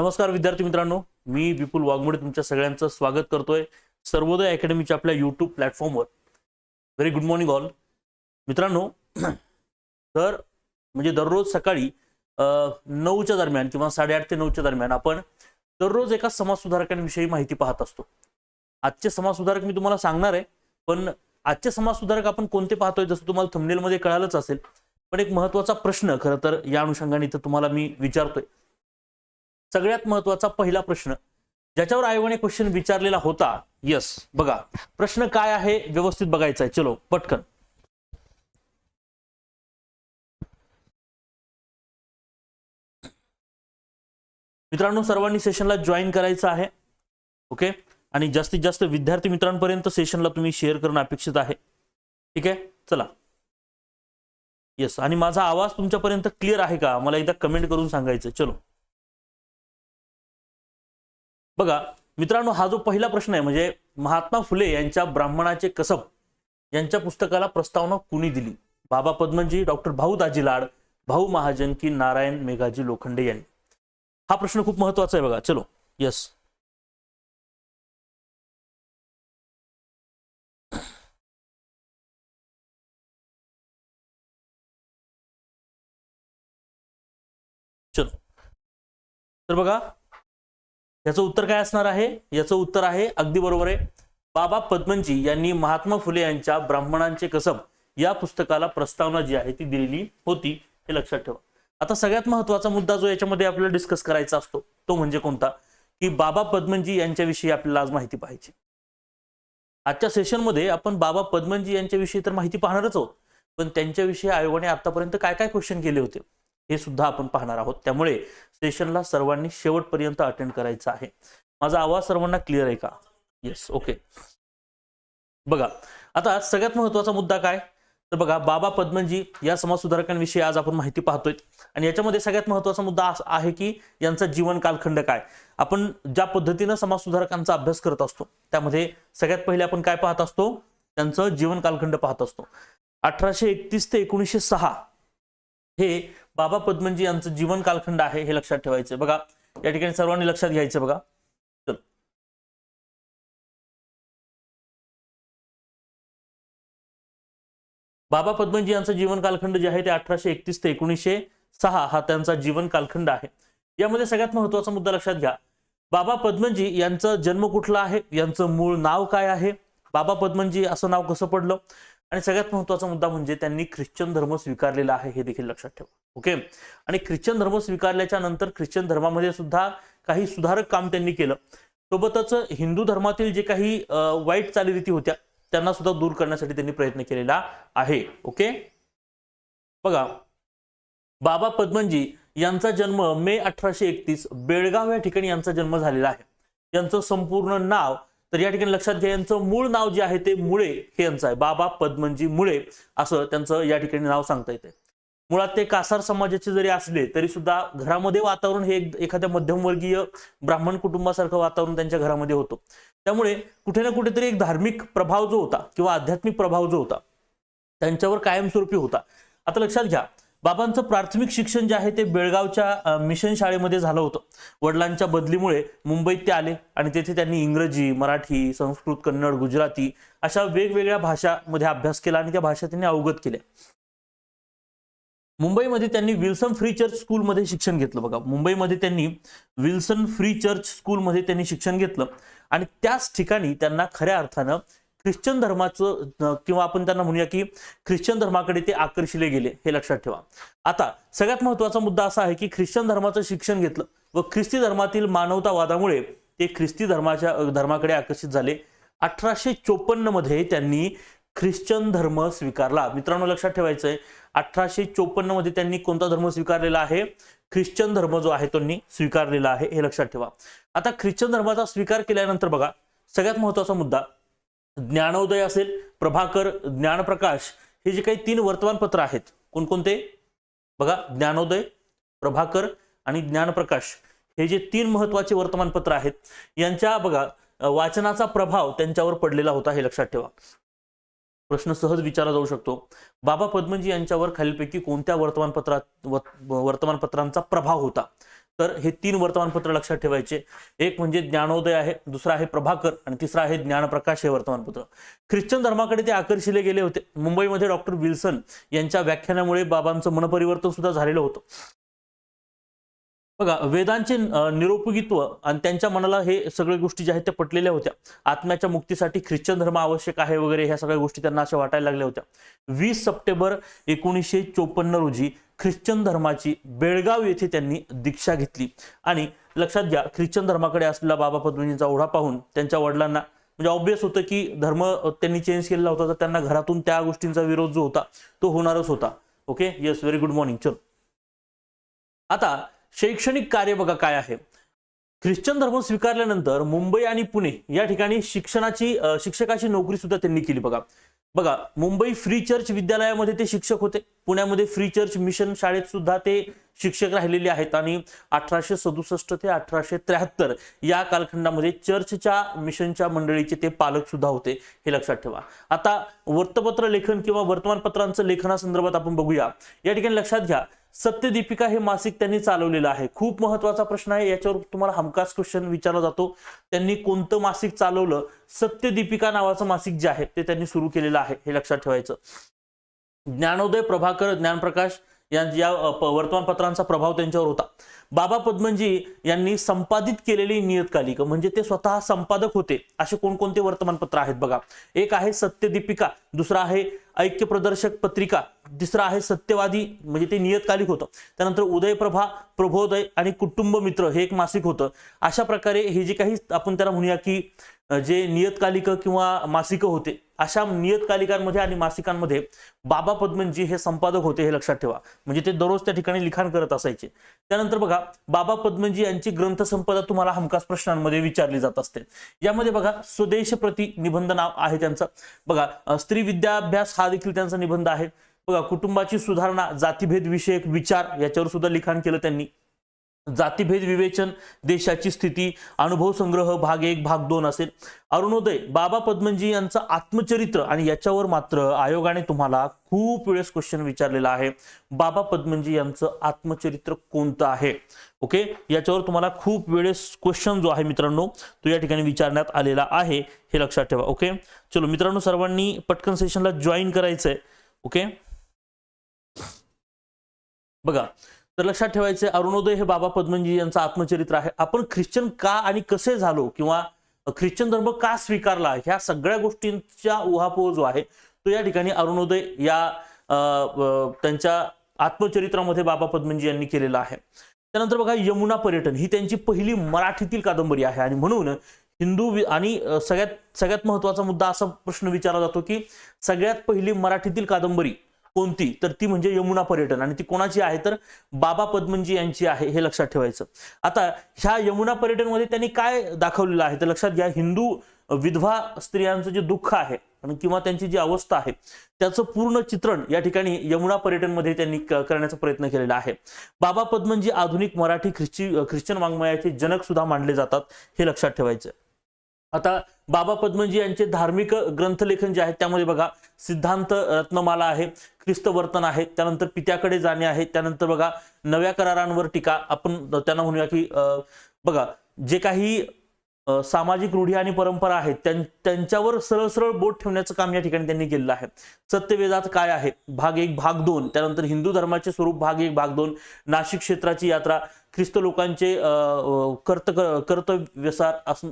नमस्कार विद्यार्थी मित्रांनो. मी विपुल वाघमोडे तुमच्या सगळ्यांचं स्वागत करतोय सर्वोदय अकॅडमीच्या आपल्या युट्यूब प्लॅटफॉर्मवर व्हेरी गुड मॉर्निंग ऑल मित्रांनो तर म्हणजे दररोज सकाळी नऊच्या दरम्यान किंवा साडेआठ ते नऊच्या दरम्यान आपण दररोज एका समाजसुधारकांविषयी माहिती पाहत असतो. आजचे समाजसुधारक मी तुम्हाला सांगणार आहे पण आजचे समाजसुधारक आपण कोणते पाहतोय जसं तुम्हाला थंबनेलमध्ये कळालंच असेल. पण एक महत्त्वाचा प्रश्न खरं तर या अनुषंगाने इथं तुम्हाला मी विचारतोय. सगळ्यात महत्त्वाचा पहिला प्रश्न ज्याच्यावर आयोगाने क्वेश्चन विचारलेला होता यस बघा प्रश्न काय आहे व्यवस्थित बघायचा आहे चलो पटकन. मित्रांनो सर्वांनी सेशनला जॉईन करायचं आहे ओके आणि जास्तीत जास्त विद्यार्थी मित्रांपर्यंत सेशनला तुम्ही शेअर करणं अपेक्षित आहे ठीक आहे? चला. येस आणि माझा आवाज तुमच्यापर्यंत क्लिअर आहे का? मला एकदा कमेंट करून सांगायचं चलो. बघा मित्रांनो हा जो पहिला प्रश्न आहे म्हणजे महात्मा फुले यांच्या ब्राह्मणाचे कसब यांच्या पुस्तकाला प्रस्तावना कुणी दिली? बाबा पद्मनजी डॉक्टर भाऊ दाजी लाड भाऊ महाजन की नारायण मेघाजी लोखंडे यांनी? हा प्रश्न खूप महत्त्वाचा आहे बघा. चलो. यस चलो. तर बघा याचं उत्तर काय असणार आहे? याचं उत्तर आहे अगदी बरोबर आहे. बाबा पद्मनजी यांनी महात्मा फुले यांच्या ब्राह्मणांचे कसब या पुस्तकाला प्रस्तावना जी आहे ती दिलेली होती हे लक्षात ठेवा. आता सगळ्यात महत्त्वाचा मुद्दा जो याच्यामध्ये आपल्याला डिस्कस करायचा असतो तो म्हणजे कोणता? की बाबा पद्मनजी यांच्याविषयी आपल्याला आज माहिती पाहिजे. आजच्या सेशनमध्ये आपण बाबा पद्मनजी यांच्याविषयी तर माहिती पाहणारच आहोत. पण त्यांच्याविषयी आयोगाने आतापर्यंत काय काय क्वेश्चन केले होते? हे सुद्धा आपण पाहणार आहोत. त्यामुळे सेशनला सर्वांनी शेवटपर्यंत अटेंड करायचं आहे. माझा आवाज सर्वांना क्लिअर आहे का? येस ओके बघा आता सगळ्यात महत्त्वाचा मुद्दा काय? तर बघा बाबा पद्मनजी या समाजसुधारकांविषयी आज आपण माहिती पाहतोय. आणि याच्यामध्ये सगळ्यात महत्त्वाचा मुद्दा असा आहे की यांचा जीवन कालखंड काय? आपण ज्या पद्धतीनं समाजसुधारकांचा अभ्यास करत असतो त्यामध्ये सगळ्यात पहिले आपण काय पाहत असतो? त्यांचं जीवन कालखंड पाहत असतो. अठराशे एकतीस ते एकोणीसशे सहा हे बाबा पद्मनजी यांचं जीवन कालखंड आहे हे लक्षात ठेवायचं. बघा या ठिकाणी सर्वांनी लक्षात घ्यायचं बघा. बाबा पद्मनजी यांचं जीवन कालखंड जे आहे ते अठराशे एकतीस ते एकोणीसशे सहा हा त्यांचा जीवन कालखंड आहे. यामध्ये सगळ्यात महत्त्वाचा मुद्दा लक्षात घ्या. बाबा पद्मनजी यांचं जन्म कुठला आहे? यांचं मूळ नाव काय आहे? बाबा पद्मनजी असं नाव कसं पडलं? आणि सगळ्यात महत्त्वाचा मुद्दा म्हणजे त्यांनी ख्रिश्चन धर्म स्वीकारलेला आहे हे देखील लक्षात ठेवा. ओके? आणि ख्रिश्चन धर्म स्वीकारल्याच्या नंतर ख्रिश्चन धर्मामध्ये सुद्धा काही सुधारक काम त्यांनी केलं. सोबतच हिंदू धर्मातील जे काही वाईट चालीरीती होत्या त्यांना सुद्धा दूर करण्यासाठी त्यांनी प्रयत्न केलेला आहे. ओके? बघा बाबा पद्मनजी यांचा जन्म मे अठराशे एकतीस बेळगाव या ठिकाणी यांचा जन्म झालेला आहे. यांचं संपूर्ण नाव तर या ठिकाणी लक्षात घ्या यांचं मूळ नाव जे आहे ते मुळे हे यांचं आहे. बाबा पद्मनजी मुळे असं त्यांचं या ठिकाणी नाव सांगता येते मुळात ते कासार समाजाचे जरी असले तरी सुद्धा घरामध्ये वातावरण हे एखाद्या मध्यमवर्गीय ब्राह्मण कुटुंबासारखं वातावरण त्यांच्या घरामध्ये होतं. त्यामुळे कुठे ना कुठेतरी एक धार्मिक प्रभाव जो होता किंवा आध्यात्मिक प्रभाव जो होता त्यांच्यावर कायमस्वरूपी होता. आता लक्षात घ्या बाबांचं प्राथमिक शिक्षण जे आहे ते बेळगावच्या मिशन शाळेमध्ये झालं होतं. वडिलांच्या बदलीमुळे मुंबईत ते आले आणि तेथे त्यांनी इंग्रजी मराठी संस्कृत कन्नड गुजराती अशा वेगवेगळ्या भाषामध्ये अभ्यास केला आणि त्या भाषा त्यांनी अवगत केल्या. मुंबईमध्ये त्यांनी विल्सन फ्री चर्च स्कूलमध्ये शिक्षण घेतलं बघा. मुंबईमध्ये त्यांनी विल्सन फ्री चर्च स्कूलमध्ये त्यांनी शिक्षण घेतलं आणि त्याच ठिकाणी त्यांना खऱ्या अर्थानं ख्रिश्चन धर्माचं किंवा आपण त्यांना म्हणूया की ख्रिश्चन धर्माकडे ते आकर्षिले गेले हे लक्षात ठेवा. आता सगळ्यात महत्त्वाचा मुद्दा असा आहे की ख्रिश्चन धर्माचं शिक्षण घेतलं व ख्रिस्ती धर्मातील मानवतावादामुळे ते ख्रिस्ती धर्माच्या धर्माकडे आकर्षित झाले. अठराशे चोपन्नमध्ये त्यांनी ख्रिश्चन धर्म स्वीकारला. मित्रांनो लक्षात ठेवायचं आहे अठराशे चोपन्नमध्ये त्यांनी कोणता धर्म स्वीकारलेला आहे? ख्रिश्चन धर्म जो आहे त्यांनी स्वीकारलेला आहे हे लक्षात ठेवा. आता ख्रिश्चन धर्माचा स्वीकार केल्यानंतर बघा सगळ्यात महत्त्वाचा मुद्दा ज्ञानोदय असेल प्रभाकर ज्ञानप्रकाश हे जे काही तीन वर्तमानपत्र आहेत कोणकोणते? बघा ज्ञानोदय प्रभाकर आणि ज्ञानप्रकाश हे जे तीन महत्त्वाचे वर्तमानपत्र आहेत यांच्या बघा वाचनाचा प्रभाव त्यांच्यावर पडलेला होता हे लक्षात ठेवा. प्रश्न सहज विचारला जाऊ शकतो. बाबा पद्मजी यांच्यावर खालीलपैकी कोणत्या वर्तमानपत्रात वर्तमानपत्रांचा प्रभाव होता? तर हे तीन वर्तमानपत्र लक्षात ठेवायचे. एक म्हणजे ज्ञानोदय आहे दुसरा आहे प्रभाकर आणि तिसरा आहे ज्ञानप्रकाश हे वर्तमानपत्र. ख्रिश्चन धर्माकडे ते आकर्षिले गेले होते. मुंबईमध्ये डॉक्टर विल्सन यांच्या व्याख्यानामुळे बाबांचं मनपरिवर्तन सुद्धा झालेलं होतं. बघा वेदांचे निरोपगित्व आणि त्यांच्या मनाला हे सगळ्या गोष्टी ज्या आहेत त्या पटलेल्या होत्या. आत्म्याच्या मुक्तीसाठी ख्रिश्चन धर्म आवश्यक आहे वगैरे ह्या सगळ्या गोष्टी त्यांना अशा वाटायला लागल्या होत्या. वीस सप्टेंबर एकोणीसशे चोपन्न रोजी ख्रिश्चन धर्माची बेळगाव येथे त्यांनी दीक्षा घेतली. आणि लक्षात घ्या ख्रिश्चन धर्माकडे असलेला बाबा पद्मजींचा ओढा पाहून त्यांच्या वडिलांना म्हणजे ऑब्विस होतं की धर्म त्यांनी चेंज केलेला होता तर त्यांना घरातून त्या गोष्टींचा विरोध जो होता तो होणारच होता. Okay yes very good morning चल. आता शैक्षणिक कार्य बघा काय आहे. ख्रिश्चन धर्म स्वीकारल्यानंतर मुंबई आणि पुणे या ठिकाणी शिक्षणाची शिक्षकाची नोकरी सुद्धा त्यांनी केली बघा. बघा मुंबई फ्री चर्च विद्यालयामध्ये ते शिक्षक होते. पुण्यामध्ये फ्री चर्च मिशन शाळेत सुद्धा ते शिक्षक राहिलेले आहेत आणि अठराशे सदुसष्ट ते अठराशे त्र्याहत्तर या कालखंडामध्ये चर्चच्या मिशनच्या मंडळीचे ते पालक सुद्धा होते हे लक्षात ठेवा. आता वृत्तपत्र लेखन किंवा वर्तमानपत्रांचं लेखनासंदर्भात आपण बघूया. या ठिकाणी लक्षात घ्या. सत्यदीपिका हे मासिक त्यांनी चालवलेलं आहे. खूप महत्त्वाचा प्रश्न आहे. याच्यावर तुम्हाला हमखास क्वेश्चन विचारला जातो. त्यांनी कोणतं मासिक चालवलं? सत्यदीपिका नावाचं मासिक जे आहे ते त्यांनी सुरू केलेलं आहे हे लक्षात ठेवायचं. ज्ञानोदय प्रभाकर ज्ञानप्रकाश या ज्या प- वर्तमानपत्रांचा प्रभाव त्यांच्यावर होता. बाबा पद्मनजी यांनी संपादित केलेली नियतकालिक म्हणजे ते स्वतः संपादक होते असे कोणकोणते वर्तमानपत्र आहेत बघा. एक आहे सत्यदीपिका दुसरा आहे ऐक्य प्रदर्शक पत्रिका तिसरा आहे सत्यवादी म्हणजे ते नियतकालिक होतं. त्यानंतर उदयप्रभा प्रभोदय आणि कुटुंब मित्र हे एक मासिक होतं. अशा प्रकारे हे जे काही आपण त्याला म्हणूया की जे नियतकालिक किंवा मासिकं होते अशा नियतकालिकांमध्ये आणि मासिकांमध्ये बाबा पद्मनजी हे संपादक होते हे लक्षात ठेवा. म्हणजे ते दररोज त्या ठिकाणी लिखाण करत असायचे. त्यानंतर बघा बाबा पद्मनजी यांची ग्रंथसंपदा तुम्हाला हमखास प्रश्नांमध्ये विचारली जात असते. यामध्ये बघा स्वदेश प्रति निबंध नाव आहे त्यांचं. बघा स्त्री विद्याभ्यास हा देखील त्यांचा निबंध आहे. बघा कुटुंबाची सुधारणा जातीभेद विषयक विचार याच्यावर सुद्धा लिखाण केलं त्यांनी. जातीभेद विवेचन देशाची स्थिती अनुभव संग्रह भाग एक भाग दोन असेल. अरुणोदय बाबा पद्मनजी यांचं आत्मचरित्र आणि याच्यावर मात्र आयोगाने तुम्हाला खूप वेळेस क्वेश्चन विचारलेला आहे. बाबा पद्मनजी यांचं आत्मचरित्र कोणतं आहे? ओके? याच्यावर तुम्हाला खूप वेळेस क्वेश्चन जो आहे मित्रांनो तो या ठिकाणी विचारण्यात आलेला आहे. हे लक्षात ठेवा ओके? चलो मित्रांनो सर्वांनी पटकन सेशनला जॉईन करायचंय ओके? बघा तर लक्षात ठेवायचे अरुणोदय हे बाबा पद्मनजी यांचं आत्मचरित्र आहे. आपण ख्रिश्चन का आणि कसे झालो किंवा ख्रिश्चन धर्म का स्वीकारला ह्या सगळ्या गोष्टींचा उहापोह जो आहे तो या ठिकाणी अरुणोदय या त्यांच्या आत्मचरित्रामध्ये बाबा पद्मनजी यांनी केलेला आहे. त्यानंतर बघा यमुना पर्यटन ही त्यांची पहिली मराठीतील कादंबरी आहे. आणि म्हणून हिंदू आणि सगळ्यात सगळ्यात महत्त्वाचा मुद्दा असा प्रश्न विचारला जातो की सगळ्यात पहिली मराठीतील कादंबरी कोणती? तर ती म्हणजे यमुना पर्यटन. आणि ती कोणाची आहे? तर बाबा पद्मनजी यांची आहे हे लक्षात ठेवायचं. आता ह्या यमुना पर्यटनमध्ये त्यांनी काय दाखवलेलं आहे? तर लक्षात घ्या हिंदू विधवा स्त्रियांचं जे दुःख आहे किंवा त्यांची जी अवस्था आहे त्याचं पूर्ण चित्रण या ठिकाणी यमुना पर्यटनमध्ये त्यांनी करण्याचा प्रयत्न केलेला आहे. बाबा पद्मनजी आधुनिक मराठी ख्रिश्ची ख्रिश्चन वाङ्मयाचे जनक सुद्धा मानले जातात हे लक्षात ठेवायचं. आता बाबा पद्मनजी यांचे धार्मिक ग्रंथलेखन जे आहे त्यामध्ये बघा सिद्धांत रत्नमाला आहे ख्रिस्त वर्तन आहे त्यानंतर पित्याकडे जाणे आहे त्यानंतर बघा नव्या करारांवर टीका आपण त्यांना म्हणूया की बघा जे काही सामाजिक रूढी आणि परंपरा आहेत त्यांच्यावर सरळ सरळ बोट ठेवण्याचं काम या ठिकाणी त्यांनी केलेलं आहे. सत्यवेदात काय आहे? भाग एक भाग दोन त्यानंतर हिंदू धर्माचे स्वरूप भाग एक भाग दोन नाशिक क्षेत्राची यात्रा ख्रिस्त लोकांचे कर्त कर्तव्यसार असून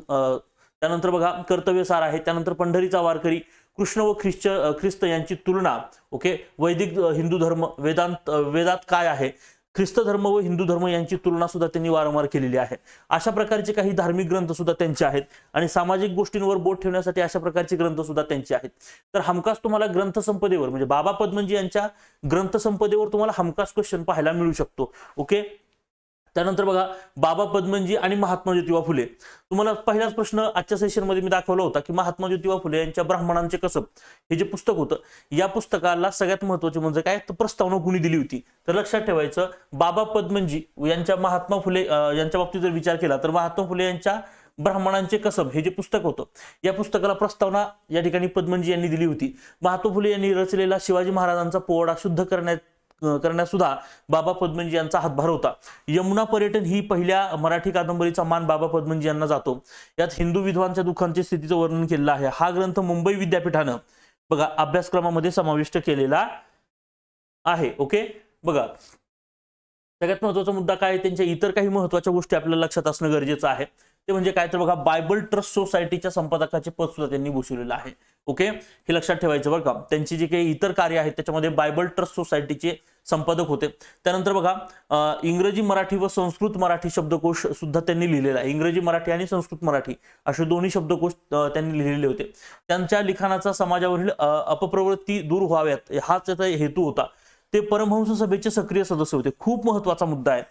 त्यानंतर बघा कर्तव्यसार आहे त्यानंतर पंढरीचा वारकरी कृष्ण व ख्रिश्च ख्रिस्त यांची तुलना ओके? वैदिक हिंदू धर्म वेदांत वेदात काय आहे? ख्रिस्त धर्म व हिंदू धर्म यांची तुलना सुद्धा त्यांनी वारंवार केलेली आहे. अशा प्रकारचे काही धार्मिक ग्रंथ सुद्धा त्यांचे आहेत आणि सामाजिक गोष्टींवर बोट ठेवण्यासाठी अशा प्रकारचे ग्रंथ सुद्धा त्यांचे आहेत. तर हमखास तुम्हाला ग्रंथसंपदेवर म्हणजे बाबा पद्मनजी यांच्या ग्रंथसंपदेवर तुम्हाला हमखास क्वेश्चन पाहायला मिळू शकतो ओके? त्यानंतर बघा बाबा पद्मनजी आणि महात्मा ज्योतिबा फुले. तुम्हाला पहिलाच प्रश्न आजच्या सेशनमध्ये मी दाखवला होता की महात्मा ज्योतिबा फुले यांच्या ब्राह्मणांचे कसब हे जे पुस्तक होतं या पुस्तकाला सगळ्यात महत्त्वाचे म्हणजे काय? तर प्रस्तावना कुणी दिली होती. तर लक्षात ठेवायचं बाबा पद्मनजी यांच्या महात्मा फुले यांच्या बाबतीत जर विचार केला तर महात्मा फुले यांच्या ब्राह्मणांचे कसब हे जे पुस्तक होतं या पुस्तकाला प्रस्तावना या ठिकाणी पद्मनजी यांनी दिली होती. महात्मा फुले यांनी रचलेला शिवाजी महाराजांचा पोवाडा शुद्ध करण्यात अं, करण्यात सुद्धा बाबा पद्मनजी यांचा हातभार होता. यमुना पर्यटन ही पहिल्या मराठी कादंबरीचा मान बाबा पद्मनजी यांना जातो. यात हिंदू विधवांच्या दुःखांच्या स्थितीचं वर्णन केलेलं आहे. हा ग्रंथ मुंबई विद्यापीठानं बघा अभ्यासक्रमामध्ये समाविष्ट केलेला आहे. ओके बघा. सगळ्यात महत्त्वाचा मुद्दा काय त्यांच्या इतर काही महत्त्वाच्या गोष्टी आपल्याला लक्षात असणं गरजेचं आहे. ते म्हणजे काय? तर बघा बायबल ट्रस्ट सोसायटीच्या संपादकाचे पद सुद्धा त्यांनी भूषवलेलं आहे. ओके? हे लक्षात ठेवायचं बरं का. त्यांची जी काही इतर कार्य आहेत त्याच्यामध्ये बायबल ट्रस्ट सोसायटीचे संपादक होते. त्यानंतर बघा इंग्रजी मराठी व संस्कृत मराठी शब्दकोश सुद्धा त्यांनी लिहिलेला आहे. इंग्रजी मराठी आणि संस्कृत मराठी असे दोन्ही शब्दकोश त्यांनी लिहिलेले होते. त्यांच्या लिखाणाचा समाजावरील अपप्रवृत्ती दूर व्हाव्यात हाच त्याचा हेतू होता. ते परमहंस सभेचे सक्रिय सदस्य होते. खूप महत्त्वाचा मुद्दा आहे.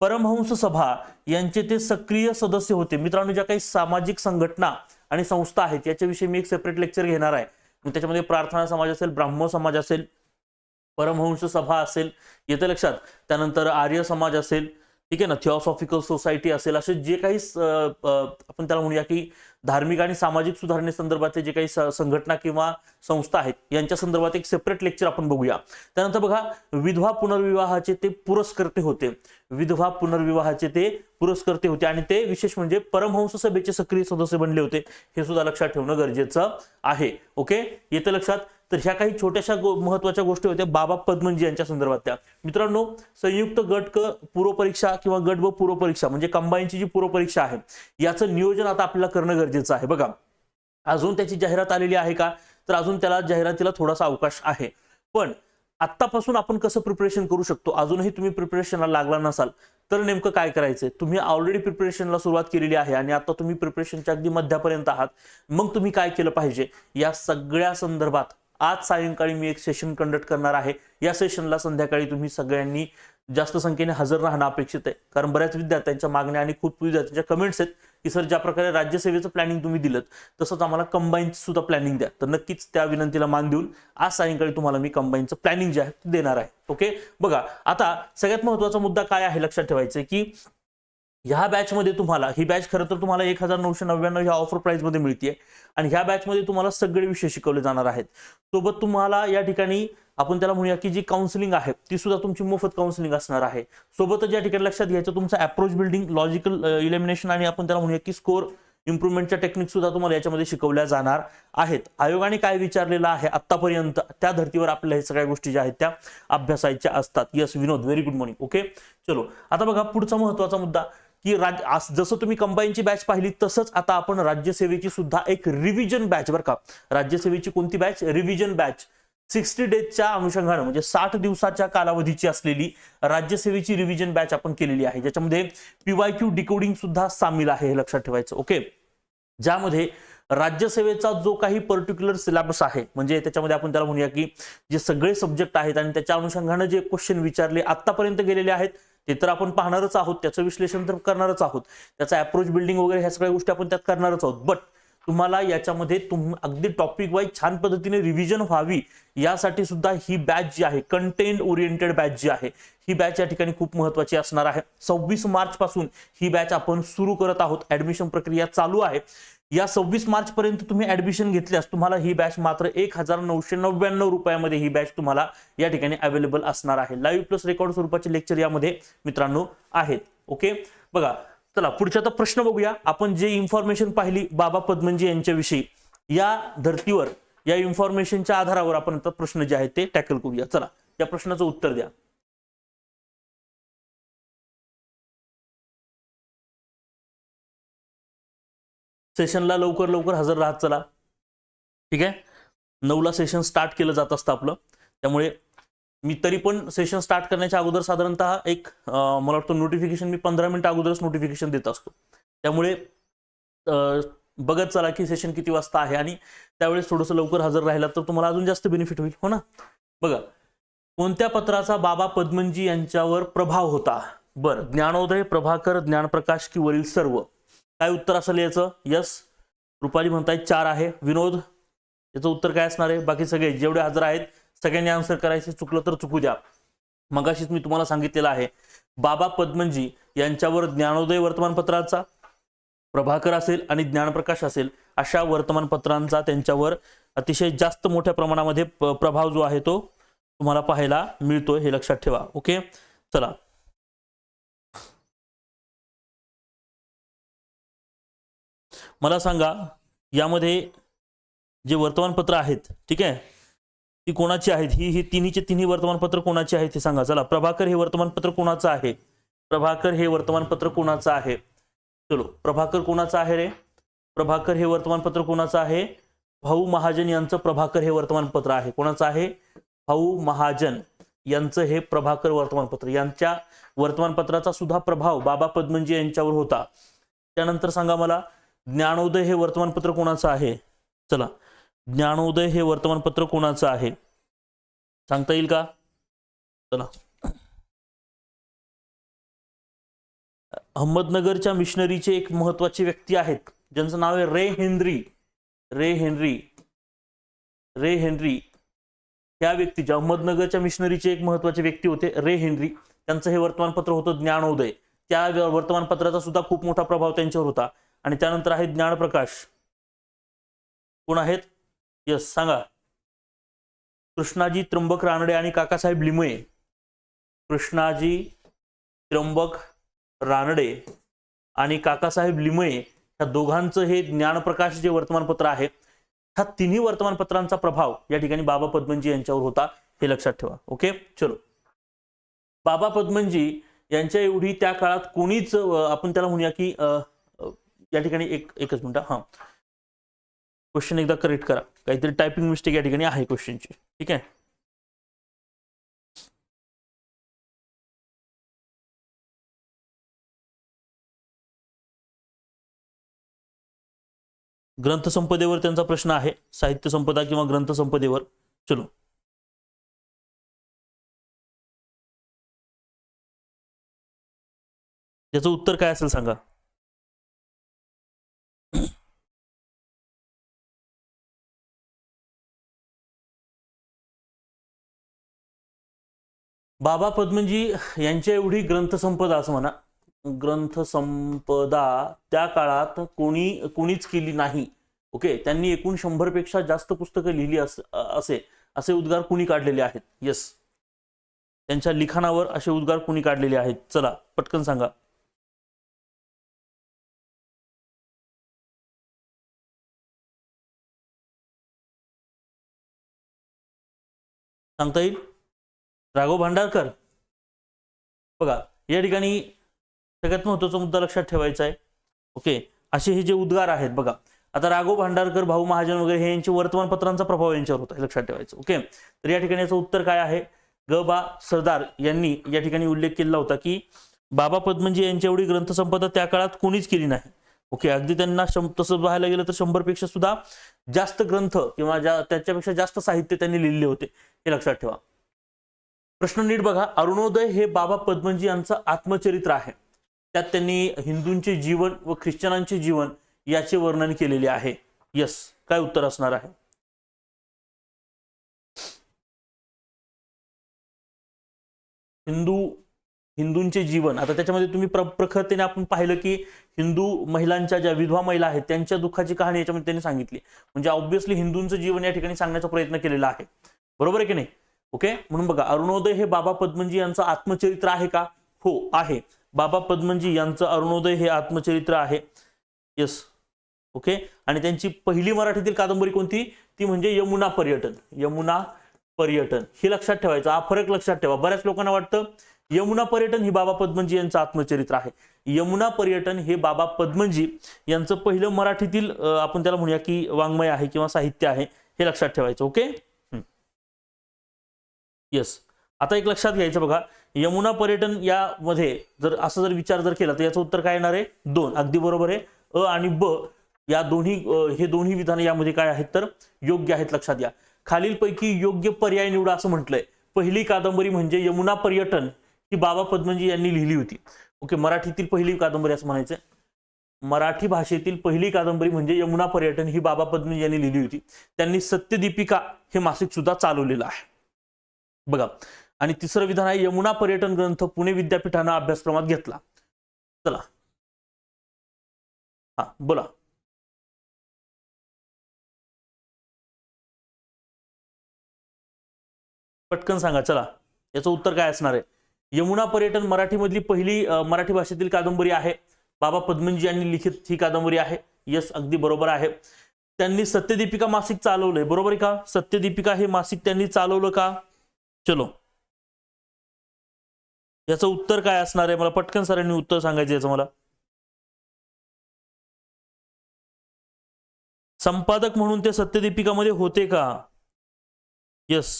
परमहंस सभा यांचे ते सक्रिय सदस्य होते. मित्रांनो ज्या काही सामाजिक संघटना आणि संस्था आहेत याच्याविषयी मी एक सेपरेट लेक्चर घेणार आहे. मग त्याच्यामध्ये प्रार्थना समाज असेल ब्राह्मण समाज असेल परमहंस सभा असेल येतं लक्षात. त्यानंतर आर्य समाज असेल ठीक आहे ना थिओसॉफिकल सोसायटी असेल असे जे काही आपण त्याला म्हणूया की धार्मिक आणि सामाजिक सुधारणेसंदर्भातले जे काही संघटना किंवा संस्था आहेत यांच्या संदर्भात एक सेपरेट लेक्चर आपण बघूया. त्यानंतर बघा विधवा पुनर्विवाहाचे ते पुरस्कर्ते होते. विधवा पुनर्विवाहाचे ते पुरस्कर्ते होते आणि ते विशेष म्हणजे परमहंस सभेचे सक्रिय सदस्य बनले होते. हे सुद्धा लक्षात ठेवणं गरजेचं आहे. ओके? येतं लक्षात? तर ह्या काही छोट्याशा गो- महत्त्वाच्या गोष्टी होत्या बाबा पद्मनजी यांच्या संदर्भात त्या. मित्रांनो संयुक्त गट क पूर्व परीक्षा किंवा गट व पूर्व परीक्षा म्हणजे कंबाईनची जी पूर्व परीक्षा आहे याचं नियोजन आता आपल्याला करणं गरजेचं आहे. बघा अजून त्याची जाहिरात आलेली आहे का? तर अजून त्याला जाहिरातीला थोडासा अवकाश आहे. पण आत्तापासून आपण कसं प्रिपरेशन करू शकतो? अजूनही तुम्ही प्रिपरेशनला लागला नसाल तर नेमकं काय करायचंय? तुम्ही ऑलरेडी प्रिपरेशनला सुरुवात केलेली आहे आणि आता तुम्ही प्रिपरेशनच्या अगदी मध्यापर्यंत आहात. मग तुम्ही काय केलं पाहिजे? या सगळ्या संदर्भात आज सायंकाळी मी एक सेशन कंडक्ट करणार आहे. या सेशनला संध्याकाळी तुम्ही सगळ्यांनी जास्त संख्येने हजर राहणं अपेक्षित आहे. कारण बऱ्याच विद्यार्थ्यांच्या मागण्या आणि खूप विद्यार्थ्यांच्या कमेंट्स आहेत की सर ज्या प्रकारे राज्यसेवेचं प्लॅनिंग तुम्ही दिलं तसंच आम्हाला कंबाईनचं सुद्धा प्लॅनिंग द्या. तर नक्कीच त्या विनंतीला मान देऊन आज सायंकाळी तुम्हाला मी कंबाईनचं प्लॅनिंग जे आहे ते देणार आहे. ओके बघा आता सगळ्यात महत्त्वाचा मुद्दा काय आहे लक्षात ठेवायचं की ह्या बॅचमध्ये तुम्हाला ही बॅच खरं तर तुम्हाला एक हजार नऊशे नव्याण्णव ह्या ऑफर प्राईजमध्ये मिळते आणि ह्या बॅचमध्ये तुम्हाला सगळे विषय शिकवले जाणार आहेत. सोबत तुम्हाला या ठिकाणी आपण त्याला म्हणूया की जी काउन्सिलिंग आहे ती सुद्धा तुमची मोफत काउन्सिलिंग असणार आहे. सोबतच या ठिकाणी लक्षात घ्यायचं तुमचं अप्रोच बिल्डिंग लॉजिकल इलिमिनेशन आणि आपण त्याला म्हणूया की स्कोर इम्प्रुव्हमेंटच्या टेक्निक सुद्धा तुम्हाला याच्यामध्ये शिकवल्या जाणार आहेत. आयोगाने काय विचारलेलं आहे आतापर्यंत त्या धर्तीवर आपल्याला हे सगळ्या गोष्टी ज्या आहेत त्या अभ्यासायच्या असतात. Yes Vinod very good morning okay चलो आता बघा पुढचा महत्त्वाचा मुद्दा. की राज जसं तुम्ही कंबाईनची बॅच पाहिली तसंच आता आपण राज्यसेवेची सुद्धा एक रिव्हिजन बॅच बरं का. राज्यसेवेची कोणती बॅच रिव्हिजन बॅच सिक्स्टी डेजच्या अनुषंगानं म्हणजे साठ दिवसाच्या कालावधीची असलेली राज्यसेवेची रिव्हिजन बॅच आपण केलेली आहे. ज्याच्यामध्ये पीवाय क्यू डिकोडिंग सुद्धा सामील आहे हे लक्षात ठेवायचं. ओके ज्यामध्ये राज्यसेवेचा जो काही पर्टिक्युलर सिलेबस आहे म्हणजे त्याच्यामध्ये आपण त्याला म्हणूया की जे सगळे सब्जेक्ट आहेत आणि त्याच्या अनुषंगानं जे क्वेश्चन विचारले आतापर्यंत गेलेले आहेत ते तर आपण पाहणारच आहोत त्याचं विश्लेषण तर करणारच आहोत. त्याचा अप्रोच बिल्डिंग वगैरे ह्या सगळ्या गोष्टी आपण त्यात करणारच आहोत. बट तुम्हाला याच्यामध्ये तुम अगदी टॉपिक वाईज छान पद्धतीने रिव्हिजन व्हावी यासाठी सुद्धा ही बॅच जी आहे कंटेंट ओरिएंटेड बॅच जी आहे ही बॅच या ठिकाणी खूप महत्वाची असणार आहे. सव्वीस मार्च पासून ही बॅच आपण सुरू करत आहोत. ऍडमिशन प्रक्रिया चालू आहे. या सव्वीस मार्च पर्यंत तुम्ही ऍडमिशन घेतल्यास तुम्हाला ही बॅच मात्र एक हजार नऊशे नव्याण्णव रुपयामध्ये ही बॅच तुम्हाला या ठिकाणी अवेलेबल असणार आहे. लाईव्ह प्लस रेकॉर्ड स्वरूपाचे लेक्चर यामध्ये मित्रांनो आहेत. ओके बघा चला पुढच्या आता प्रश्न बघूया. आपण जे इन्फॉर्मेशन पाहिली बाबा पद्मनजी यांच्याविषयी या धर्तीवर या इन्फॉर्मेशनच्या आधारावर आपण आता प्रश्न जे आहेत ते टॅकल करूया. चला या प्रश्नाचं उत्तर द्या. सेशनला लवकर लवकर हजर राहत चला. ठीक आहे? नऊला सेशन स्टार्ट केलं जात असतं आपलं. त्यामुळे मी तरी पण सेशन स्टार्ट करण्याच्या अगोदर साधारणतः एक मला वाटतं नोटिफिकेशन मी पंधरा मिनिटं अगोदरच नोटिफिकेशन देत असतो. त्यामुळे अं, बघत चला की सेशन किती वाजता आहे आणि त्यावेळेस थोडंसं लवकर हजर राहिला तर तुम्हाला अजून जास्त बेनिफिट होईल हो ना? बघा कोणत्या पत्राचा बाबा पद्मनजी यांच्यावर प्रभाव होता? बरं ज्ञानोदय प्रभाकर ज्ञानप्रकाश की वरील सर्व? काय उत्तर असेल याचं? यस रुपाली म्हणताय चार आहे. विनोद याचं उत्तर काय असणार आहे? बाकी सगळे जेवढे हजर आहेत सगळ्यांनी आन्सर करायचे चुकलं तर चुकू द्या. मगाशीच मी तुम्हाला सांगितलेलं आहे बाबा पद्मनजी यांच्यावर ज्ञानोदय वर्तमानपत्राचा प्रभाकर असेल आणि ज्ञानप्रकाश असेल अशा वर्तमानपत्रांचा त्यांच्यावर अतिशय जास्त मोठ्या प्रमाणामध्ये प्रभाव जो आहे तो तुम्हाला पाहायला मिळतोय हे लक्षात ठेवा. ओके? चला. मला सांगा यामध्ये जे वर्तमानपत्र आहेत ठीक आहे? ती कोणाची आहेत? ही ही तिन्हीचे तिन्ही वर्तमानपत्र कोणाचे आहेत हे सांगा. चला प्रभाकर हे वर्तमानपत्र कोणाचं आहे? प्रभाकर हे वर्तमानपत्र कोणाचं आहे? चलो प्रभाकर कोणाचं आहे रे? प्रभाकर हे वर्तमानपत्र कोणाचं आहे? भाऊ महाजन यांचं प्रभाकर हे वर्तमानपत्र आहे. कोणाचं आहे? भाऊ महाजन यांचं हे प्रभाकर वर्तमानपत्र. यांच्या वर्तमानपत्राचा सुद्धा प्रभाव बाबा पद्मनजी यांच्यावर होता. त्यानंतर सांगा मला ज्ञानोदय हे वर्तमानपत्र कोणाचं आहे? चला ज्ञानोदय हे वर्तमानपत्र कोणाचं आहे? सांगता येईल का? चला. अहमदनगरच्या मिशनरीचे एक महत्त्वाचे व्यक्ती आहेत. ज्यांचं नाव आहे Ray Henry. Ray Henry. Ray Henry. त्या व्यक्तीच्या अहमदनगरच्या मिशनरीचे एक महत्त्वाचे व्यक्ती होते रे हेनरी. त्यांचं हे वर्तमानपत्र होतं ज्ञानोदय. त्या वर्तमानपत्राचा सुद्धा खूप मोठा प्रभाव त्यांच्यावर होता. आणि त्यानंतर आहे ज्ञानप्रकाश. कोण आहेत? यस सांगा. कृष्णाजी त्र्यंबक रानडे आणि काकासाहेब लिमये कृष्णाजी त्र्यंबक रानडे आणि काकासाहेब लिमये ह्या दोघांचं हे ज्ञानप्रकाश जे वर्तमानपत्र आहे. ह्या तिन्ही वर्तमानपत्रांचा प्रभाव या ठिकाणी बाबा पद्मनजी यांच्यावर होता हे लक्षात ठेवा. ओके चलो. बाबा पद्मनजी यांच्या एवढी त्या काळात कोणीच आपण त्याला म्हणूया की या ठिकाणी एक एकच मिनिट हा. क्वेश्चन एकदा करेक्ट करा. काहीतरी टायपिंग मिस्टेक या ठिकाणी आहे क्वेश्चनची. ठीक आहे? ग्रंथसंपदेवर त्यांचा प्रश्न आहे. साहित्य संपदा किंवा ग्रंथसंपदेवर. चलो. त्याचं उत्तर काय असेल सांगा. बाबा पद्मजी यांच्या एवढी ग्रंथसंपदा असं म्हणा ग्रंथसंपदा त्या काळात कोणी कोणीच केली नाही. ओके? त्यांनी एकूण शंभरपेक्षा जास्त पुस्तकं लिहिली अस असे असे उद्गार कुणी काढलेले आहेत? येस त्यांच्या लिखाणावर असे उद्गार कुणी काढलेले आहेत? चला पटकन सांगा. सांगता येईल? राघव भांडारकर. बघा या ठिकाणी सगळ्यात महत्त्वाचा मुद्दा लक्षात ठेवायचा आहे. ओके असे हे जे उद्गार आहेत बघा. आता राघव भांडारकर भाऊ महाजन वगैरे हे यांचे वर्तमानपत्रांचा प्रभाव यांच्यावर होता हे लक्षात ठेवायचं. ओके तर या ठिकाणी याचं उत्तर काय आहे? ग. बा. सरदार यांनी या ठिकाणी उल्लेख केला होता की बाबा पद्मजी यांच्या एवढी ग्रंथसंपदा त्या काळात कोणीच केली नाही. ओके अगदी त्यांना शं तसं पाहायला गेलं तर शंभरपेक्षा सुद्धा जास्त ग्रंथ किंवा ज्या त्याच्यापेक्षा जास्त साहित्य त्यांनी लिहिले होते हे लक्षात ठेवा. प्रश्न नीट बघा. अरुणोदय हे बाबा पद्मजी यांचं आत्मचरित्र आहे. त्यात त्यांनी हिंदूंचे जीवन व ख्रिश्चनांचे जीवन याचे वर्णन केलेले आहे. यस काय उत्तर असणार आहे? हिंदू हिंदूंचे जीवन. आता त्याच्यामध्ये तुम्ही प्र प्रखरतेने आपण पाहिलं की हिंदू महिलांच्या ज्या विधवा महिला आहेत त्यांच्या दुःखाची कहाणी याच्यामध्ये त्यांनी सांगितली. म्हणजे ऑब्व्हियसली हिंदूंचं जीवन या ठिकाणी सांगण्याचा प्रयत्न केलेला आहे. बरोबर आहे की नाही? ओके म्हणून बघा अरुणोदय हे बाबा पद्मनजी यांचं आत्मचरित्र आहे का? हो आहे. बाबा पद्मनजी यांचं अरुणोदय हे आत्मचरित्र आहे. येस ओके आणि त्यांची पहिली मराठीतील कादंबरी कोणती? ती म्हणजे यमुना पर्यटन. यमुना पर्यटन. हे लक्षात ठेवायचं. हा फरक लक्षात ठेवा. बऱ्याच लोकांना वाटतं यमुना पर्यटन ही बाबा पद्मनजी यांचं आत्मचरित्र आहे. यमुना पर्यटन हे बाबा पद्मनजी यांचं पहिलं मराठीतील आपण त्याला म्हणूया की वाङ्मय आहे किंवा साहित्य आहे हे लक्षात ठेवायचं. ओके येस आता एक लक्षात घ्यायचं बघा यमुना पर्यटन यामध्ये जर असं जर विचार जर केला तर याचं उत्तर काय येणार आहे? दोन. अगदी बरोबर आहे. अ आणि ब या दोन्ही हे दोन्ही विधान यामध्ये काय आहेत तर योग्य आहेत लक्षात घ्या. खालीलपैकी योग्य पर्याय निवडा असं म्हटलंय. पहिली कादंबरी म्हणजे यमुना पर्यटन ही बाबा पद्मजी यांनी लिहिली होती. ओके मराठीतील पहिली कादंबरी असं म्हणायचं मराठी भाषेतील पहिली कादंबरी म्हणजे यमुना पर्यटन ही बाबा पद्मजी यांनी लिहिली होती. त्यांनी सत्यदीपिका हे मासिक सुद्धा चालवलेलं आहे. बघा. आणि तिसरं विधान आहे यमुना पर्यटन ग्रंथ पुणे विद्यापीठानं अभ्यासक्रमात घेतला. चला. हा बोला. पटकन सांगा चला. याचं उत्तर काय असणार आहे? यमुना पर्यटन मराठीमधली पहिली मराठी भाषेतील कादंबरी आहे. बाबा पद्मनजी यांनी लिखित ही कादंबरी आहे. यस अगदी बरोबर आहे. त्यांनी सत्यदीपिका मासिक चालवलंय. बरोबर आहे का? सत्यदीपिका हे मासिक त्यांनी चालवलं का? चलो. याचं उत्तर काय असणार आहे? मला पटकन सरांनी उत्तर सांगायचं याचं मला. संपादक म्हणून ते सत्यदीपिकामध्ये होते का? यस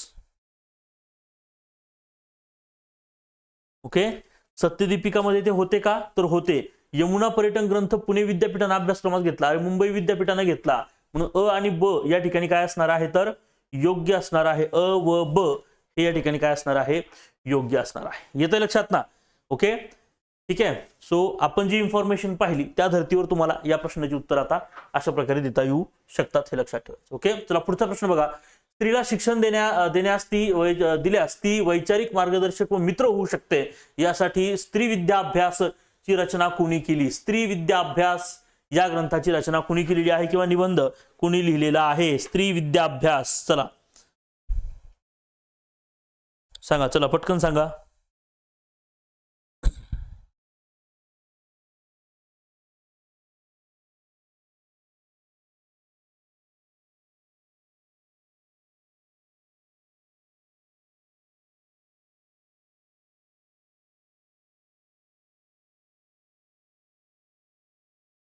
ओके सत्यदीपिकामध्ये ते होते का? तर होते. यमुना पर्यटन ग्रंथ पुणे विद्यापीठानं अभ्यासक्रमात घेतला आणि मुंबई विद्यापीठानं घेतला. म्हणून अ आणि ब या ठिकाणी काय असणार आहे तर? योग्य असणार आहे. अ व ब. हे या ठिकाणी काय असणार आहे? योग्य असणार आहे. येतं लक्षात ना? ओके ठीक आहे? सो आपण जी इन्फॉर्मेशन पाहिली त्या धर्तीवर तुम्हाला या प्रश्नाची उत्तर आता अशा प्रकारे देता येऊ शकतात हे लक्षात ठेवायचं. ओके चला पुढचा प्रश्न बघा. स्त्रीला शिक्षण देण्या देण्यास ती वै- दिल्यास ती वैचारिक मार्गदर्शक व मित्र होऊ शकते. यासाठी स्त्री विद्याभ्यास ची रचना कुणी केली? स्त्री विद्याभ्यास या ग्रंथाची रचना कुणी केलेली आहे किंवा निबंध? कुणी लिहिलेला आहे? स्त्री विद्याभ्यास. चला. सांगा चला पटकन सांगा.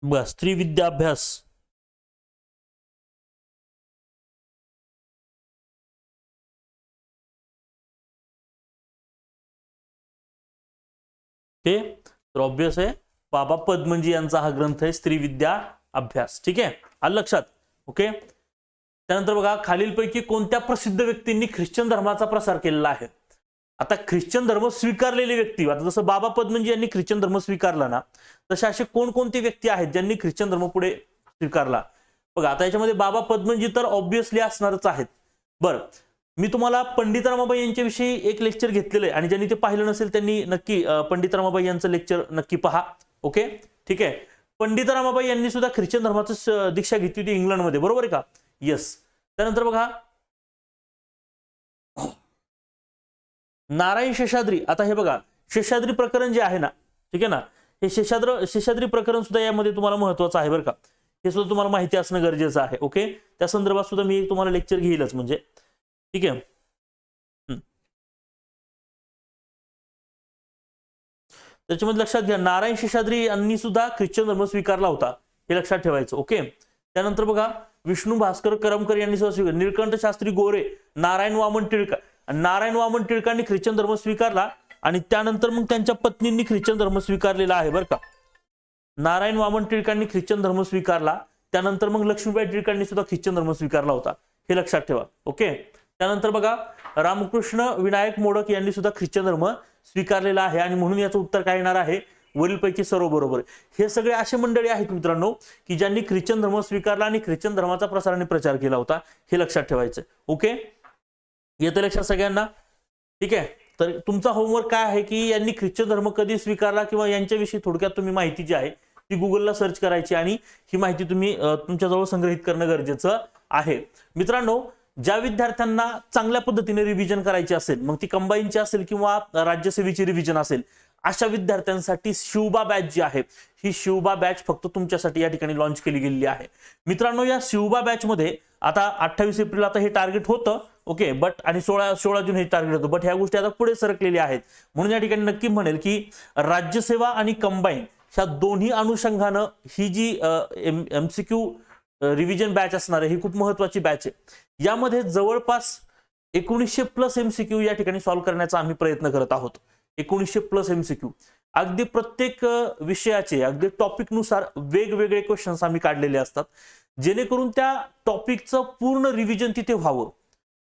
बघा स्त्री विद्या ओके? तर ऑब्विस आहे. बाबा पद्मजी यांचा हा ग्रंथ आहे स्त्री विद्या अभ्यास. ठीक आहे? आलं लक्षात? ओके? त्यानंतर बघा खालीलपैकी कोणत्या प्रसिद्ध व्यक्तींनी ख्रिश्चन धर्माचा प्रसार केलेला आहे? आता ख्रिश्चन धर्म स्वीकारलेली व्यक्ती आता जसं बाबा पद्मजी यांनी ख्रिश्चन धर्म स्वीकारला ना तसे असे कोणकोणते व्यक्ती आहेत ज्यांनी ख्रिश्चन धर्म पुढे स्वीकारला? बघा आता याच्यामध्ये बाबा पद्मजी तर ऑब्विसली असणारच आहेत. बरं मी तुम्हाला पंडित रमाबाई यांच्याविषयी एक लेक्चर घेतलेलं आहे आणि ज्यांनी ते पाहिलं नसेल त्यांनी नक्की पंडित रमाबाई यांचं लेक्चर नक्की पहा. ओके ठीक आहे? पंडित रमाबाई यांनी सुद्धा ख्रिश्चन धर्माचं दीक्षा घेतली होती इंग्लंडमध्ये. बरोबर आहे का? येस त्यानंतर बघा. नारायण शेषाद्री. आता हे बघा. शेषाद्री प्रकरण जे आहे ना ठीक आहे ना? हे शेषाद्र शेषाद्री प्रकरण सुद्धा यामध्ये तुम्हाला महत्वाचं आहे बरं का? हे सुद्धा तुम्हाला माहिती असणं गरजेचं आहे. ओके त्या संदर्भात सुद्धा मी तुम्हाला लेक्चर घेईलच म्हणजे. ठीक आहे. त्याच्यामध्ये लक्षात घ्या नारायण शेषाद्री यांनी सुद्धा ख्रिश्चन धर्म स्वीकारला होता. हे लक्षात ठेवायचं ओके? त्यानंतर बघा विष्णू भास्कर करमकर यांनी सुद्धा स्वीकार निळकंठ शास्त्री गोरे नारायण वामन टिळका नारायण वामन टिळकांनी ख्रिश्चन धर्म स्वीकारला आणि त्यानंतर मग त्यांच्या पत्नींनी ख्रिश्चन धर्म स्वीकारलेला आहे बरं का. नारायण वामन टिळकांनी ख्रिश्चन धर्म स्वीकारला त्यानंतर मग लक्ष्मीबाई टिळकांनी सुद्धा ख्रिश्चन धर्म स्वीकारला होता. हे लक्षात ठेवा ओके? त्यानंतर बघा रामकृष्ण विनायक मोडक यांनी सुद्धा ख्रिश्चन धर्म स्वीकारलेला आहे. आणि म्हणून याचं उत्तर काय येणार आहे? वरीलपैकी सर्व बरोबर. हे सगळे असे मंडळी आहेत मित्रांनो की ज्यांनी ख्रिश्चन धर्म स्वीकारला आणि ख्रिश्चन धर्माचा प्रसार आणि प्रचार केला होता हे लक्षात ठेवायचं. ओके? येतं लक्षात सगळ्यांना? ठीक आहे. तर तुमचा होमवर्क काय आहे की यांनी ख्रिश्चन धर्म कधी स्वीकारला किंवा यांच्याविषयी थोडक्यात तुम्ही माहिती जी आहे ती गुगलला सर्च करायची आणि ही माहिती तुम्ही तुमच्याजवळ संग्रहित करणं गरजेचं आहे. मित्रांनो ज्या विद्यार्थ्यांना चांगल्या पद्धतीने रिव्हिजन करायची असेल मग ती कंबाईनची असेल किंवा राज्यसेवेची रिव्हिजन असेल अशा विद्यार्थ्यांसाठी शिवबा बॅच जी आहे ही शिवबा बॅच फक्त तुमच्यासाठी या ठिकाणी लॉन्च केली गेलेली आहे. मित्रांनो या शिवबा बॅच मध्ये आता अठ्ठावीस एप्रिल आता हे टार्गेट होतं ओके बट आणि सोळा सोळा जून हे टार्गेट होतं बट ह्या गोष्टी आता पुढे सरकलेल्या आहेत. म्हणून या ठिकाणी नक्की म्हणेल की राज्यसेवा आणि कंबाईन ह्या दोन्ही अनुषंगानं ही जी एम एमसीक्यू रिव्हिजन बॅच असणार आहे ही खूप महत्वाची बॅच आहे. यामध्ये जवळपास एकोणीसशे प्लस एमसीक्यू या ठिकाणी सॉल्व्ह करण्याचा आम्ही प्रयत्न करत आहोत. एकोणीसशे प्लस एमसीक्यू अगदी प्रत्येक विषयाचे अगदी टॉपिकनुसार वेगवेगळे क्वेश्चन्स आम्ही काढलेले असतात. जेणेकरून त्या टॉपिकचं पूर्ण रिव्हिजन तिथे व्हावं.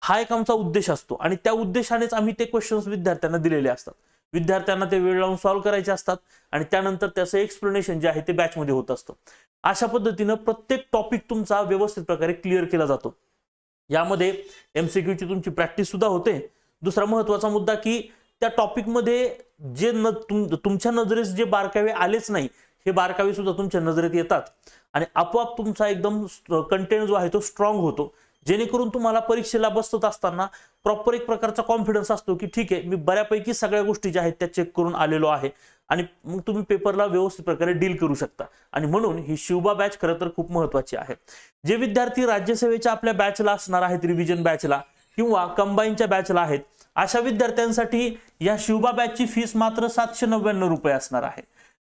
हा एक आमचा उद्देश असतो. आणि त्या उद्देशानेच आम्ही ते क्वेश्चन्स विद्यार्थ्यांना दिलेले असतात. विद्यार्थ्यांना ते वेळ लावून सॉल्व्ह करायचे असतात. आणि त्यानंतर त्याचं एक्सप्लेनेशन जे आहे ते बॅचमध्ये होत असतं. अशा पद्धतीनं प्रत्येक टॉपिक तुमचा व्यवस्थित प्रकारे क्लिअर केला जातो. यामध्ये एम सी क्यूची तुमची प्रॅक्टिस सुद्धा होते. दुसरा महत्त्वाचा मुद्दा की त्या टॉपिकमध्ये जे न तुम तुमच्या नजरेस जे बारकावे आलेच नाही हे बारकावे सुद्धा तुमच्या नजरेत येतात. आणि आपोआप तुमचा एकदम कंटेंट जो आहे तो स्ट्रॉंग होतो. जेणेकरून तुम्हाला परीक्षेला बसत असताना प्रॉपर एक प्रकारचा कॉन्फिडन्स असतो की ठीक आहे मी बऱ्यापैकी सगळ्या गोष्टी ज्या आहेत त्या चेक करून आलेलो आहे आणि मग तुम्ही पेपरला व्यवस्थित प्रकारे डील करू शकता. आणि म्हणून ही शिवबा बॅच खरं तर खूप महत्वाची आहे. जे विद्यार्थी राज्यसेवेच्या आपल्या बॅचला असणार आहेत रिव्हिजन बॅचला किंवा कंबाईनच्या बॅचला आहेत अशा विद्यार्थ्यांसाठी या शिवबा बॅचची फीस मात्र सातशे नव्याण्णव रुपये असणार आहे.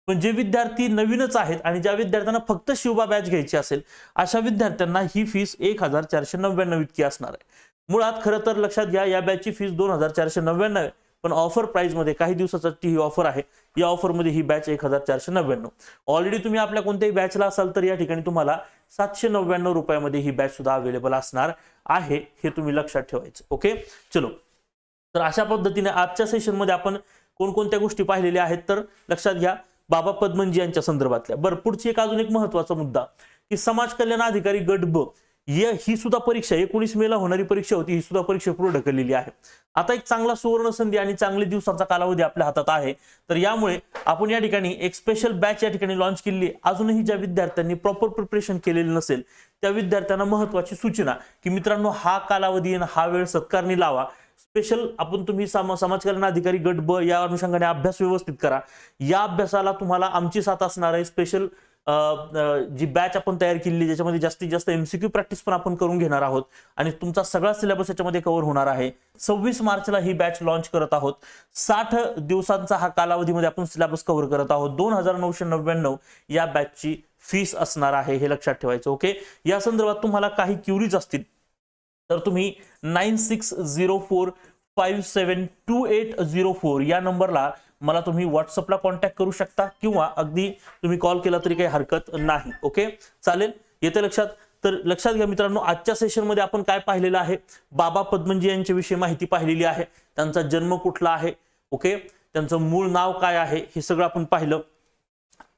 पण जे विद्यार्थी नवीनच आहेत आणि ज्या विद्यार्थ्यांना फक्त शिवबा बॅच घ्यायची असेल अशा विद्यार्थ्यांना ही फीस एक हजार चारशे नव्याण्णव इतकी असणार आहे. मुळात खरं तर लक्षात घ्या या बॅचची फीस दोन हजार चारशे नव्याण्णव आहे. पण ऑफर प्राईजमध्ये काही दिवसासाठी ही ऑफर आहे. या ऑफरमध्ये ही बॅच एक हजार चारशे नव्याण्णव. ऑलरेडी तुम्ही आपल्या कोणत्याही बॅचला असाल तर या ठिकाणी तुम्हाला सातशे नव्याण्णव रुपयामध्ये ही बॅच सुद्धा अवेलेबल असणार आहे हे तुम्ही लक्षात ठेवायचं. ओके चलो. तर अशा पद्धतीने आजच्या सेशनमध्ये आपण कोणकोणत्या गोष्टी पाहिलेल्या आहेत तर लक्षात घ्या. बाबा पद्मनजी यांच्या संदर्भातल्या. बरं पुढची एक अजून एक महत्त्वाचा मुद्दा की समाज कल्याण अधिकारी गट ब या- ही सुद्धा परीक्षा एकोणीस मेला होणारी परीक्षा होती ही सुद्धा परीक्षा पुढे ढकललेली आहे. आता एक चांगला सुवर्ण संधी आणि चांगले दिवसांचा कालावधी आपल्या हातात आहे. तर यामुळे आपण या ठिकाणी एक स्पेशल बॅच या ठिकाणी लॉन्च केली. अजूनही ज्या विद्यार्थ्यांनी प्रॉपर प्रिपरेशन केलेलं नसेल त्या विद्यार्थ्यांना महत्वाची सूचना की मित्रांनो हा कालावधी आणि हा वेळ सत्कारणी लावा. स्पेशल आपण तुम्ही सम समाज कल्याण अधिकारी गट ब या अनुषंगाने अभ्यास व्यवस्थित करा. या अभ्यासाला तुम्हाला आमची साथ असणार आहे. स्पेशल जी बॅच आपण तयार केलेली ज्याच्यामध्ये जास्तीत जास्त एमसीक्यू प्रॅक्टिस पण आपण करून घेणार आहोत. आणि तुमचा सगळा सिलेबस याच्यामध्ये कव्हर होणार आहे. सव्वीस मार्चला ही बॅच लॉन्च करत आहोत. साठ दिवसांचा हा कालावधीमध्ये आपण सिलेबस कव्हर करत आहोत. दोन हजार नऊशे नव्याण्णव या बॅचची फीस असणार आहे हे लक्षात ठेवायचं ओके या संदर्भात तुम्हाला काही क्युरीज असतील तर तुम्ही nine six zero four five seven two eight zero four या नंबरला मला तुम्ही व्हॉट्सअपला कॉन्टॅक्ट करू शकता किंवा अगदी तुम्ही कॉल केला तरी काही हरकत नाही ओके चालेल? येते लक्षात? तर लक्षात घ्या मित्रांनो आजच्या सेशनमध्ये आपण काय पाहिलेलं आहे? बाबा पद्मनजी यांच्याविषयी माहिती पाहिलेली आहे. त्यांचा जन्म कुठला आहे? ओके त्यांचं मूळ नाव काय आहे? हे सगळं आपण पाहिलं.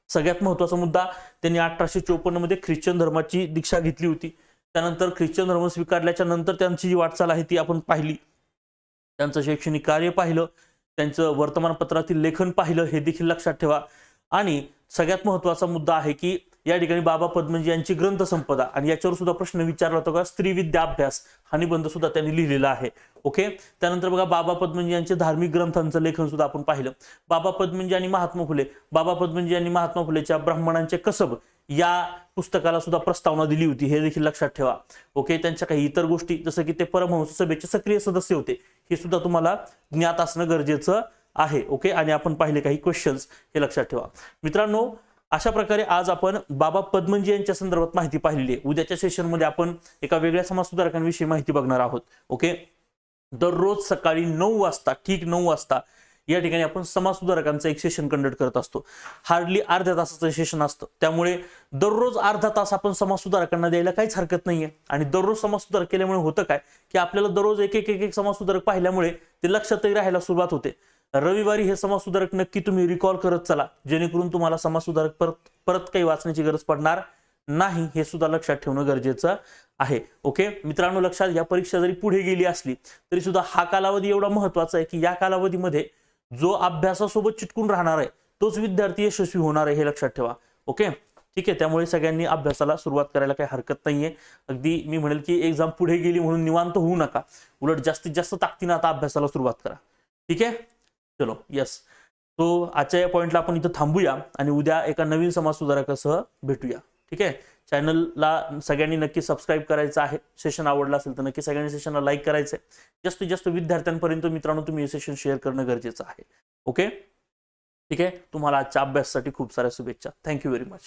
सगळ्यात महत्त्वाचा मुद्दा त्यांनी अठराशे चोपन्नमध्ये ख्रिश्चन धर्माची दीक्षा घेतली होती. त्यानंतर ख्रिश्चन धर्म स्वीकारल्याच्या नंतर त्यांची जी वाटचाल आहे ती आपण पाहिली. त्यांचं शैक्षणिक कार्य पाहिलं त्यांचं वर्तमानपत्रातील लेखन पाहिलं हे देखील लक्षात ठेवा. आणि सगळ्यात महत्त्वाचा मुद्दा आहे की या ठिकाणी बाबा पद्मजी यांची ग्रंथसंपदा आणि याच्यावर सुद्धा प्रश्न विचारला होता का? स्त्रीविद्या अभ्यास हा निबंध सुद्धा त्यांनी लिहिलेला आहे. ओके? त्यानंतर बघा बाबा पद्मजी यांचे धार्मिक ग्रंथांचं लेखन सुद्धा आपण पाहिलं. बाबा पद्मजी आणि महात्मा फुले बाबा पद्मजी यांनी महात्मा फुलेच्या ब्राह्मणांचे कसब या पुस्तकाला सुद्धा प्रस्तावना दिली होती. हे देखील लक्षात ठेवा. ओके त्यांच्या काही इतर गोष्टी जसं की ते परमहंस सभेचे सक्रिय सदस्य होते. हे सुद्धा तुम्हाला ज्ञात असणं गरजेचं आहे. ओके आणि आपण पाहिले काही क्वेश्चन्स हे लक्षात ठेवा. मित्रांनो अशा प्रकारे आज आपण बाबा पद्मनजी यांच्या संदर्भात माहिती पाहिलेली आहे. उद्याच्या सेशनमध्ये आपण एका वेगळ्या समाज सुधारकांविषयी माहिती बघणार आहोत. ओके दररोज सकाळी नऊ वाजता ठीक नऊ वाजता या ठिकाणी आपण समाज सुधारकांचं एक सेशन कंडक्ट करत असतो. हार्डली अर्ध्या तासाचं सेशन असतं. त्यामुळे दररोज अर्धा तास आपण समाज सुधारकांना द्यायला काहीच हरकत नाहीये. आणि दररोज समाज सुधारक केल्यामुळे होतं काय? की आपल्याला दररोज एक एक एक एक समाज सुधारक पाहिल्यामुळे ते लक्षातही राहायला सुरुवात होते. रविवारी हे समाज सुधारक नक्की तुम्ही रिकॉल करत चला. जेणेकरून तुम्हाला समाज सुधारक परत परत काही वाचण्याची गरज पडणार नाही हे सुद्धा लक्षात ठेवणं गरजेचं आहे. ओके मित्रांनो लक्षात या परीक्षा जरी पुढे गेली असली तरी सुद्धा हा कालावधी एवढा महत्त्वाचा आहे की या कालावधीमध्ये जो अभ्यासासोबत चिटकून राहणार आहे तोच विद्यार्थी यशस्वी होणार आहे हे लक्षात ठेवा. ओके ठीक आहे त्यामुळे सगळ्यांनी अभ्यासाला सुरुवात करायला काही हरकत नाहीये. अगदी मी म्हणेल की एक्झाम पुढे गेली म्हणून निवांत होऊ नका. उलट जास्तीत जास्त ताकदीनं आता अभ्यासाला सुरुवात करा. ठीक आहे? चलो यस तो आजच्या या पॉईंटला आपण इथं थांबूया आणि उद्या एका नवीन समाज सुधारकासह भेटूया. ठीक आहे? चॅनलला सगळ्यांनी नक्की सबस्क्राईब करायचं आहे. सेशन आवडलं असेल तर नक्की सगळ्यांनी सेशनला लाईक करायचं आहे जास्तीत जास्त विद्यार्थ्यांपर्यंत मित्रांनो तुम्ही हे सेशन शेअर करणं गरजेचं आहे. ओके ठीक आहे? तुम्हाला आजच्या अभ्यासासाठी खूप साऱ्या शुभेच्छा. Thank you very much